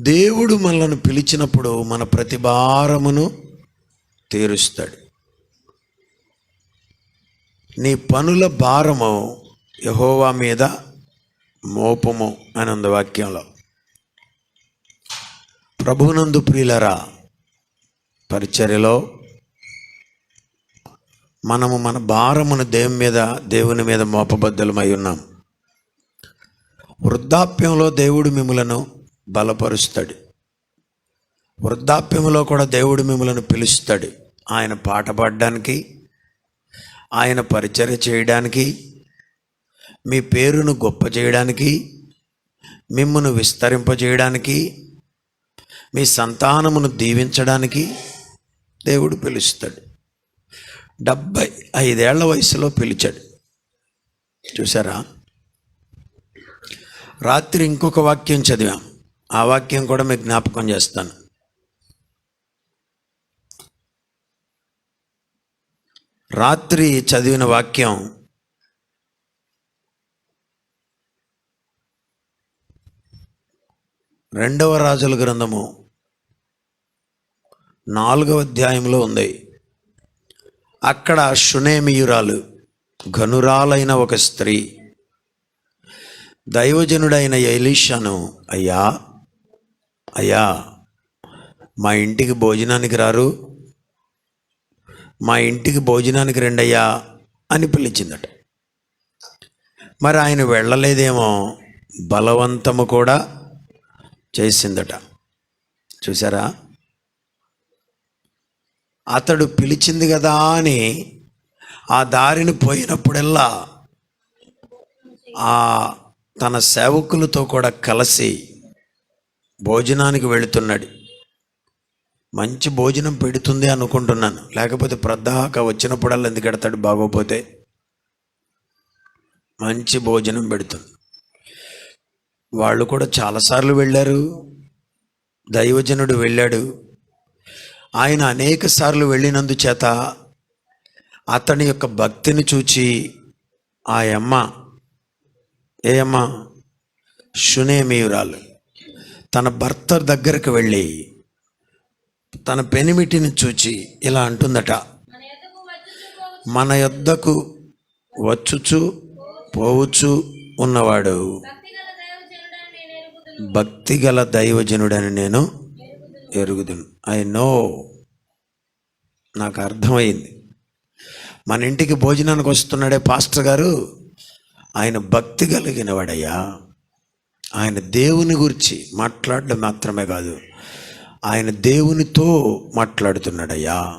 దేవుడు మనల్ని పిలిచినప్పుడు మన ప్రతి భారమును తీరుస్తాడు. నీ పనుల భారము యహోవా మీద మోపము అని ఉంది వాక్యంలో. ప్రభునందు ప్రియులరా పరిచర్యలో మనము మన భారమును దేవుని మీద దేవుని మీద మోపబద్దలమై ఉన్నాం. వృద్ధాప్యంలో దేవుడు మిమ్మలను బలపరుస్తాడు. వృద్ధాప్యంలో కూడా దేవుడు మిమ్మలను పిలుస్తాడు. ఆయన పాట పాడడానికి ఆయన పరిచర్య చేయడానికి మీ పేరును గొప్ప చేయడానికి మిమ్మను విస్తరింపజేయడానికి మీ సంతానమును దీవించడానికి దేవుడు పిలుస్తాడు. డెబ్భై ఐదేళ్ళ వయసులో పిలిచాడు. చూసారా రాత్రి ఇంకొక వాక్యం చదివాం. ఆ వాక్యం కూడా మీకు జ్ఞాపకం చేస్తాను. రాత్రి చదివిన వాక్యం రెండవ రాజుల గ్రంథము నాలుగవ అధ్యాయంలో ఉంది. అక్కడ షునేమియురాలు ఘనురాలైన ఒక స్త్రీ దైవజనుడైన ఎలీషాను అయ్యా అయ్యా మా ఇంటికి భోజనానికి రారు. మా ఇంటికి భోజనానికి రెండయ్యా అని పిలిచిందట. మరి ఆయన వెళ్ళలేదేమో బలవంతము కూడా చేసిందట. చూసారా అతడు పిలిచింది కదా అని ఆ దారిని పోయినప్పుడల్లా ఆ తన సేవకులతో కూడా కలిసి భోజనానికి వెళుతున్నాడు. మంచి భోజనం పెడుతుంది అనుకుంటున్నాను. లేకపోతే ప్రద్దాక వచ్చినప్పుడల్లా ఎందుకు ఎడతాడు బాగోపోతే మంచి భోజనం పెడుతుంది. వాళ్ళు కూడా చాలాసార్లు వెళ్ళారు. దైవజనుడు వెళ్ళాడు. ఆయన అనేక సార్లు వెళ్ళినందుచేత అతని యొక్క భక్తిని చూచి ఆ అమ్మ ఏ అమ్మ షునేమియురాలు తన భర్త దగ్గరకు వెళ్ళి తన పెనిమిటిని చూచి ఇలా అంటుందట మన యొద్దకు వచ్చుచు పోవచ్చు ఉన్నవాడు. భక్తి గల దైవజనుడని నేను ఎరుగుదును. ఐ నో నాకు అర్థమైంది. మన ఇంటికి భోజనానికి వస్తున్నాడే పాస్టర్ గారు. ఆయన భక్తి కలిగిన వాడయ్యా ఆయన దేవుని గురించి మాట్లాడడం మాత్రమే కాదు. ఆయన దేవునితో మాట్లాడుతున్నాడయ్యా.